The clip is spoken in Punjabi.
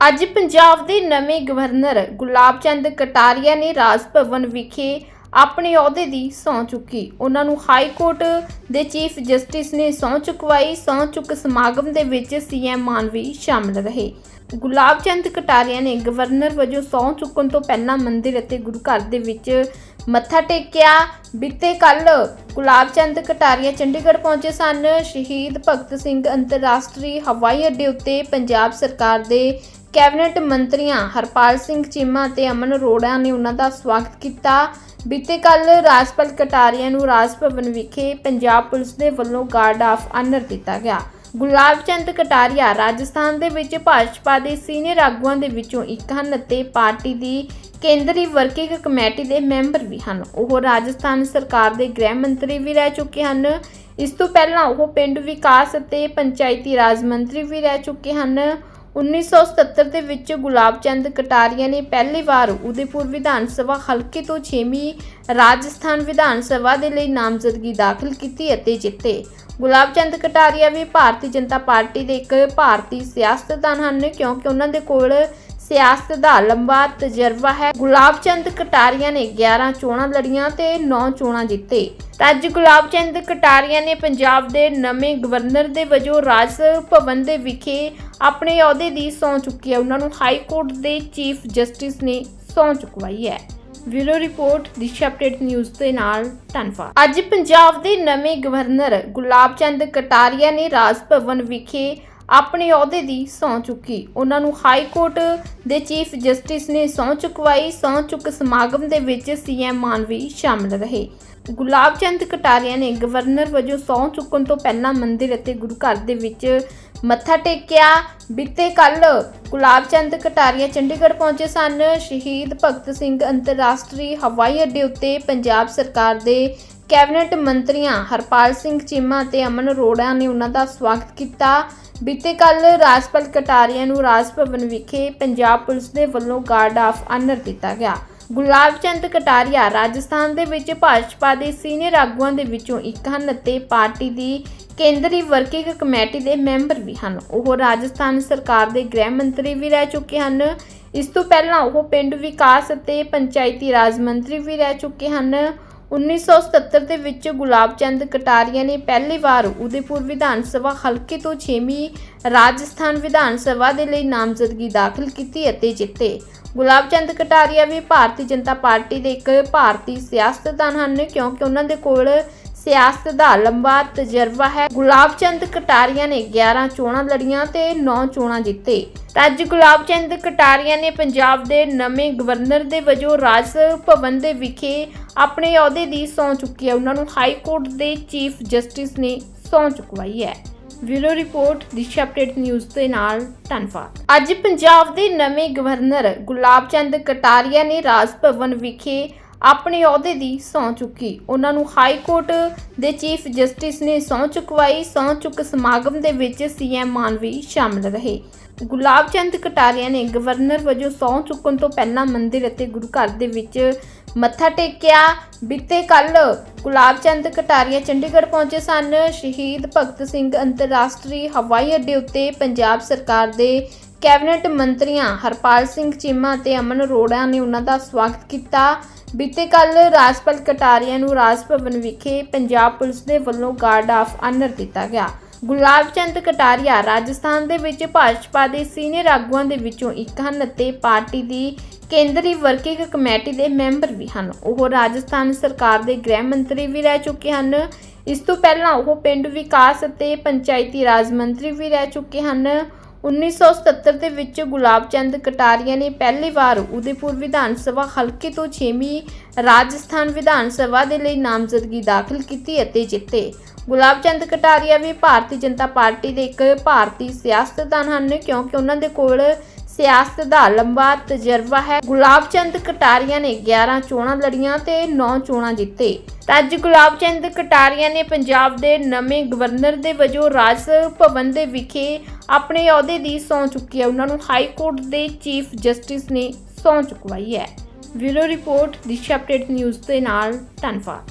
ਅੱਜ ਪੰਜਾਬ ਦੇ ਨਵੇਂ ਗਵਰਨਰ ਗੁਲਾਬ ਚੰਦ ਕਟਾਰੀਆ ਨੇ ਰਾਜ ਭਵਨ ਵਿਖੇ ਆਪਣੇ ਅਹੁਦੇ ਦੀ ਸਹੁੰ ਚੁੱਕੀ। ਉਹਨਾਂ ਨੂੰ ਹਾਈ ਕੋਰਟ ਦੇ ਚੀਫ ਜਸਟਿਸ ਨੇ ਸਹੁੰ ਚੁਕਵਾਈ। ਸਹੁੰ ਚੁੱਕ ਸਮਾਗਮ ਦੇ ਵਿੱਚ ਸੀਐਮ ਮਾਨ ਵੀ ਸ਼ਾਮਲ ਰਹੇ। ਗੁਲਾਬ ਚੰਦ ਕਟਾਰੀਆ ਨੇ ਗਵਰਨਰ ਵਜੋਂ ਸਹੁੰ ਚੁੱਕਣ ਤੋਂ ਪਹਿਲਾਂ ਮੰਦਿਰ ਅਤੇ ਗੁਰੂ ਘਰ ਦੇ ਵਿੱਚ ਮੱਥਾ ਟੇਕਿਆ। ਬੀਤੇ ਕੱਲ ਗੁਲਾਬ ਚੰਦ ਕਟਾਰੀਆ ਚੰਡੀਗੜ੍ਹ ਪਹੁੰਚੇ ਸਨ। ਸ਼ਹੀਦ ਭਗਤ ਸਿੰਘ ਅੰਤਰਰਾਸ਼ਟਰੀ ਹਵਾਈ ਅੱਡੇ ਉੱਤੇ ਪੰਜਾਬ ਸਰਕਾਰ ਦੇ ਕੈਬਨਿਟ ਮੰਤਰੀਆਂ ਹਰਪਾਲ ਸਿੰਘ ਚੀਮਾ ਅਤੇ ਅਮਨ ਅਰੋੜਾ ਨੇ ਉਹਨਾਂ ਦਾ ਸਵਾਗਤ ਕੀਤਾ। ਬੀਤੇ ਕੱਲ ਰਾਜਪਾਲ ਕਟਾਰੀਆ ਨੂੰ ਰਾਜ ਭਵਨ ਵਿਖੇ ਪੰਜਾਬ ਪੁਲਿਸ ਦੇ ਵੱਲੋਂ ਗਾਰਡ ਆਫ ਆਨਰ ਦਿੱਤਾ ਗਿਆ। ਗੁਲਾਬ ਚੰਦ ਕਟਾਰੀਆ ਰਾਜਸਥਾਨ ਦੇ ਵਿੱਚ ਭਾਜਪਾ ਦੇ ਸੀਨੀਅਰ ਆਗੂਆਂ ਦੇ ਵਿੱਚੋਂ ਇੱਕ ਹਨ ਅਤੇ ਪਾਰਟੀ ਦੀ ਕੇਂਦਰੀ ਵਰਕਿੰਗ ਕਮੇਟੀ ਦੇ ਮੈਂਬਰ ਵੀ ਹਨ। ਉਹ ਰਾਜਸਥਾਨ ਸਰਕਾਰ ਦੇ ਗ੍ਰਹਿ ਮੰਤਰੀ ਵੀ ਰਹਿ ਚੁੱਕੇ ਹਨ। ਇਸ ਤੋਂ ਪਹਿਲਾਂ ਉਹ ਪਿੰਡ ਵਿਕਾਸ ਅਤੇ ਪੰਚਾਇਤੀ ਰਾਜ ਮੰਤਰੀ ਵੀ ਰਹਿ ਚੁੱਕੇ ਹਨ। 1977 ਦੇ ਵਿੱਚ ਗੁਲਾਬ ਚੰਦ ਕਟਾਰੀਆ ਨੇ ਪਹਿਲੀ ਵਾਰ ਉਦੈਪੁਰ ਵਿਧਾਨ ਸਭਾ ਹਲਕੇ ਤੋਂ 6ਵੀਂ ਰਾਜਸਥਾਨ ਵਿਧਾਨ ਸਭਾ ਦੇ ਲਈ ਨਾਮਜ਼ਦਗੀ ਦਾਖਲ ਕੀਤੀ ਅਤੇ ਜਿੱਤੇ। ਗੁਲਾਬ ਚੰਦ ਕਟਾਰੀਆ ਵੀ ਭਾਰਤੀ ਜਨਤਾ ਪਾਰਟੀ ਦੇ ਇੱਕ ਭਾਰਤੀ ਸਿਆਸਤਦਾਨ ਹਨ, ਕਿਉਂਕਿ ਉਹਨਾਂ ਦੇ ਕੋਲ ਸਿਆਸਤ ਦਾ ਲੰਬਾ ਤਜਰਬਾ ਹੈ। ਗੁਲਾਬ ਚੰਦ ਕਟਾਰੀਆ ਨੇ 11 ਚੋਣਾਂ ਲੜੀਆਂ ਤੇ 9 ਚੋਣਾਂ ਜਿੱਤੇ। ਤਾਂ ਗੁਲਾਬ ਚੰਦ ਕਟਾਰੀਆ ਨੇ ਪੰਜਾਬ ਦੇ ਨਵੇਂ ਗਵਰਨਰ ਦੇ ਵਜੋਂ ਰਾਜ ਭਵਨ ਦੇ ਵਿਖੇ ਆਪਣੇ ਅਹੁਦੇ ਦੀ ਸਹੁੰ ਚੁੱਕੀ ਹੈ। ਉਹਨਾਂ ਨੂੰ ਹਾਈ ਕੋਰਟ ਦੇ ਚੀਫ ਜਸਟਿਸ ਨੇ ਸਹੁੰ ਚੁਕਵਾਈ ਹੈ। Bureau report, Disha update news ਦੇ ਨਾਲ ਧੰਨਵਾਦ। ਅੱਜ ਪੰਜਾਬ ਦੇ ਨਵੇਂ ਗਵਰਨਰ ਗੁਲਾਬ ਚੰਦ ਕਟਾਰੀਆ ਨੇ ਰਾਜ ਭਵਨ ਵਿਖੇ ਆਪਣੇ ਅਹੁਦੇ ਦੀ ਸਹੁੰ ਚੁੱਕੀ। ਉਹਨਾਂ ਨੂੰ ਹਾਈ ਕੋਰਟ ਦੇ ਚੀਫ ਜਸਟਿਸ ਨੇ ਸਹੁੰ ਚੁਕਵਾਈ। ਸਹੁੰ ਚੁੱਕ ਸਮਾਗਮ ਦੇ ਵਿੱਚ ਸੀਐਮ ਮਾਨ ਵੀ ਸ਼ਾਮਲ ਰਹੇ। ਗੁਲਾਬ ਚੰਦ ਕਟਾਰੀਆ ਨੇ ਗਵਰਨਰ ਵਜੋਂ ਸਹੁੰ ਚੁੱਕਣ ਤੋਂ ਪਹਿਲਾਂ ਮੰਦਿਰ ਅਤੇ ਗੁਰੂ ਘਰ ਦੇ ਵਿੱਚ ਮੱਥਾ ਟੇਕਿਆ। ਬੀਤੇ ਕੱਲ ਗੁਲਾਬ ਚੰਦ ਕਟਾਰੀਆ ਚੰਡੀਗੜ੍ਹ ਪਹੁੰਚੇ ਸਨ। ਸ਼ਹੀਦ ਭਗਤ ਸਿੰਘ ਅੰਤਰਰਾਸ਼ਟਰੀ ਹਵਾਈ ਅੱਡੇ ਉੱਤੇ ਪੰਜਾਬ ਸਰਕਾਰ ਦੇ ਕੈਬਨਿਟ ਮੰਤਰੀਆਂ ਹਰਪਾਲ ਸਿੰਘ ਚੀਮਾ ਤੇ ਅਮਨ ਅਰੋੜਾ ਨੇ ਉਹਨਾਂ ਦਾ ਸਵਾਗਤ ਕੀਤਾ। ਬੀਤੇ ਕੱਲ ਰਾਜਪਾਲ ਕਟਾਰੀਆ ਨੂੰ ਰਾਜ ਭਵਨ ਵਿਖੇ ਪੰਜਾਬ ਪੁਲਿਸ ਦੇ ਵੱਲੋਂ ਗਾਰਡ ਆਫ ਆਨਰ ਦਿੱਤਾ ਗਿਆ। ਗੁਲਾਬ ਚੰਦ ਕਟਾਰੀਆ ਰਾਜਸਥਾਨ ਦੇ ਵਿੱਚ ਭਾਜਪਾ ਦੇ ਸੀਨੀਅਰ ਆਗੂਆਂ ਦੇ ਵਿੱਚੋਂ ਇੱਕ ਹਨ ਅਤੇ ਪਾਰਟੀ ਦੀ ਕੇਂਦਰੀ ਵਰਕਿੰਗ ਕਮੇਟੀ ਦੇ ਮੈਂਬਰ ਵੀ ਹਨ। ਉਹ ਰਾਜਸਥਾਨ ਸਰਕਾਰ ਦੇ ਗ੍ਰਹਿ ਮੰਤਰੀ ਵੀ ਰਹਿ ਚੁੱਕੇ ਹਨ। ਇਸ ਤੋਂ ਪਹਿਲਾਂ ਉਹ ਪਿੰਡ ਵਿਕਾਸ ਅਤੇ ਪੰਚਾਇਤੀ ਰਾਜ ਮੰਤਰੀ ਵੀ ਰਹਿ ਚੁੱਕੇ ਹਨ। 1977 ਦੇ ਵਿੱਚ ਗੁਲਾਬ ਚੰਦ ਕਟਾਰੀਆ ਨੇ ਪਹਿਲੀ ਵਾਰ ਉਦੈਪੁਰ ਵਿਧਾਨ ਸਭਾ ਹਲਕੇ ਤੋਂ 6ਵੀਂ ਰਾਜਸਥਾਨ ਵਿਧਾਨ ਸਭਾ ਦੇ ਲਈ ਨਾਮਜ਼ਦਗੀ ਦਾਖਲ ਕੀਤੀ ਅਤੇ ਜਿੱਤੇ। ਗੁਲਾਬ ਚੰਦ ਕਟਾਰੀਆ ਵੀ ਭਾਰਤੀ ਜਨਤਾ ਪਾਰਟੀ ਦੇ ਇੱਕ ਭਾਰਤੀ ਸਿਆਸਤਦਾਨ ਹਨ, ਕਿਉਂਕਿ ਉਹਨਾਂ ਦੇ ਕੋਲ ਸਿਆਸਤ ਦਾ ਲੰਬਾ ਤਜਰਬਾ ਹੈ। ਗੁਲਾਬ ਚੰਦ ਕਟਾਰੀਆ ਨੇ 11 ਚੋਣਾਂ ਲੜੀਆਂ ਤੇ 9 ਚੋਣਾਂ ਜਿੱਤੇ। ਅੱਜ ਗੁਲਾਬ ਚੰਦ ਕਟਾਰੀਆ ਨੇ ਪੰਜਾਬ ਦੇ ਨਵੇਂ ਗਵਰਨਰ ਦੇ ਵਜੋਂ ਰਾਜ ਭਵਨ ਦੇ ਵਿਖੇ ਆਪਣੇ ਅਹੁਦੇ ਦੀ ਸਹੁੰ ਚੁੱਕੀ ਹੈ। ਉਹਨਾਂ ਨੂੰ ਹਾਈ ਕੋਰਟ ਦੇ ਚੀਫ ਜਸਟਿਸ ਨੇ ਸਹੁੰ ਚੁਕਵਾਈ ਹੈ। Bureau report, Disha update news ਦੇ ਨਾਲ ਧੰਨਵਾਦ। ਅੱਜ ਪੰਜਾਬ ਦੇ ਨਵੇਂ ਗਵਰਨਰ ਗੁਲਾਬ ਚੰਦ ਕਟਾਰੀਆ ਨੇ ਰਾਜ ਭਵਨ ਵਿਖੇ ਆਪਣੇ ਅਹੁਦੇ ਦੀ ਸਹੁੰ ਚੁੱਕੀ। ਉਹਨਾਂ ਨੂੰ ਹਾਈ ਕੋਰਟ ਦੇ ਚੀਫ ਜਸਟਿਸ ਨੇ ਸਹੁੰ ਚੁਕਵਾਈ। ਸਹੁੰ ਚੁੱਕ ਸਮਾਗਮ ਦੇ ਵਿੱਚ ਸੀਐਮ ਮਾਨ ਵੀ ਸ਼ਾਮਲ ਰਹੇ। ਗੁਲਾਬ ਚੰਦ ਕਟਾਰੀਆ ਨੇ ਗਵਰਨਰ ਵਜੋਂ ਸਹੁੰ ਚੁੱਕਣ ਤੋਂ ਪਹਿਲਾਂ ਮੰਦਿਰ ਅਤੇ ਗੁਰੂ ਘਰ ਦੇ ਵਿੱਚ ਮੱਥਾ ਟੇਕਿਆ। ਬੀਤੇ ਕੱਲ ਗੁਲਾਬ ਚੰਦ ਕਟਾਰੀਆ ਚੰਡੀਗੜ੍ਹ ਪਹੁੰਚੇ ਸਨ। ਸ਼ਹੀਦ ਭਗਤ ਸਿੰਘ ਅੰਤਰਰਾਸ਼ਟਰੀ ਹਵਾਈ ਅੱਡੇ ਉੱਤੇ ਪੰਜਾਬ ਸਰਕਾਰ ਦੇ ਕੈਬਨਿਟ ਮੰਤਰੀਆਂ ਹਰਪਾਲ ਸਿੰਘ ਚੀਮਾ ਅਤੇ ਅਮਨ ਅਰੋੜਾ ਨੇ ਉਹਨਾਂ ਦਾ ਸਵਾਗਤ ਕੀਤਾ। ਬੀਤੇ ਕੱਲ ਰਾਜਪਾਲ ਕਟਾਰੀਆ ਨੂੰ ਰਾਜ ਭਵਨ ਵਿਖੇ ਪੰਜਾਬ ਪੁਲਿਸ ਦੇ ਵੱਲੋਂ ਗਾਰਡ ਆਫ ਆਨਰ ਦਿੱਤਾ ਗਿਆ। ਗੁਲਾਬ ਚੰਦ ਕਟਾਰੀਆ ਰਾਜਸਥਾਨ ਦੇ ਵਿੱਚ ਭਾਜਪਾ ਦੇ ਸੀਨੀਅਰ ਆਗੂਆਂ ਦੇ ਵਿੱਚੋਂ ਇੱਕ ਹਨ ਅਤੇ ਪਾਰਟੀ ਦੀ ਕੇਂਦਰੀ ਵਰਕਿੰਗ ਕਮੇਟੀ ਦੇ ਮੈਂਬਰ ਵੀ ਹਨ। ਉਹ ਰਾਜਸਥਾਨ ਸਰਕਾਰ ਦੇ ਗ੍ਰਹਿ ਮੰਤਰੀ ਵੀ ਰਹਿ ਚੁੱਕੇ ਹਨ। ਇਸ ਤੋਂ ਪਹਿਲਾਂ ਉਹ ਪਿੰਡ ਵਿਕਾਸ ਅਤੇ ਪੰਚਾਇਤੀ ਰਾਜ ਮੰਤਰੀ ਵੀ ਰਹਿ ਚੁੱਕੇ ਹਨ। 1977 ਦੇ ਵਿੱਚ ਗੁਲਾਬ ਚੰਦ ਕਟਾਰੀਆ ਨੇ ਪਹਿਲੀ ਵਾਰ ਉਦੈਪੁਰ ਵਿਧਾਨ ਸਭਾ ਹਲਕੇ ਤੋਂ 6ਵੀਂ ਰਾਜਸਥਾਨ ਵਿਧਾਨ ਸਭਾ ਦੇ ਲਈ ਨਾਮਜ਼ਦਗੀ ਦਾਖਲ ਕੀਤੀ ਅਤੇ ਜਿੱਤੇ। ਗੁਲਾਬ ਚੰਦ ਕਟਾਰੀਆ ਵੀ ਭਾਰਤੀ ਜਨਤਾ ਪਾਰਟੀ ਦੇ ਇੱਕ ਭਾਰਤੀ ਸਿਆਸਤਦਾਨ ਹਨ, ਕਿਉਂਕਿ ਉਹਨਾਂ ਦੇ ਕੋਲ ਸਿਆਸਤ ਦਾ ਲੰਬਾ ਤਜਰਬਾ ਹੈ। ਗੁਲਾਬ ਚੰਦ ਕਟਾਰੀਆ ਨੇ 11 ਚੋਣਾਂ ਲੜੀਆਂ ਤੇ 9 ਚੋਣਾਂ ਜਿੱਤੇ। ਤਾਂ ਅੱਜ ਗੁਲਾਬ ਚੰਦ ਕਟਾਰੀਆ ਨੇ ਪੰਜਾਬ ਦੇ ਨਵੇਂ ਗਵਰਨਰ ਦੇ ਵਜੋਂ ਰਾਜ ਭਵਨ ਦੇ ਵਿਖੇ ਆਪਣੇ ਅਹੁਦੇ ਦੀ ਸਹੁੰ ਚੁੱਕੀ ਹੈ। ਉਹਨਾਂ ਨੂੰ ਹਾਈ ਕੋਰਟ ਦੇ ਚੀਫ ਜਸਟਿਸ ਨੇ ਸਹੁੰ ਚੁਕਵਾਈ ਹੈ। Bureau report, Disha update news ਦੇ ਨਾਲ ਧੰਨਵਾਦ।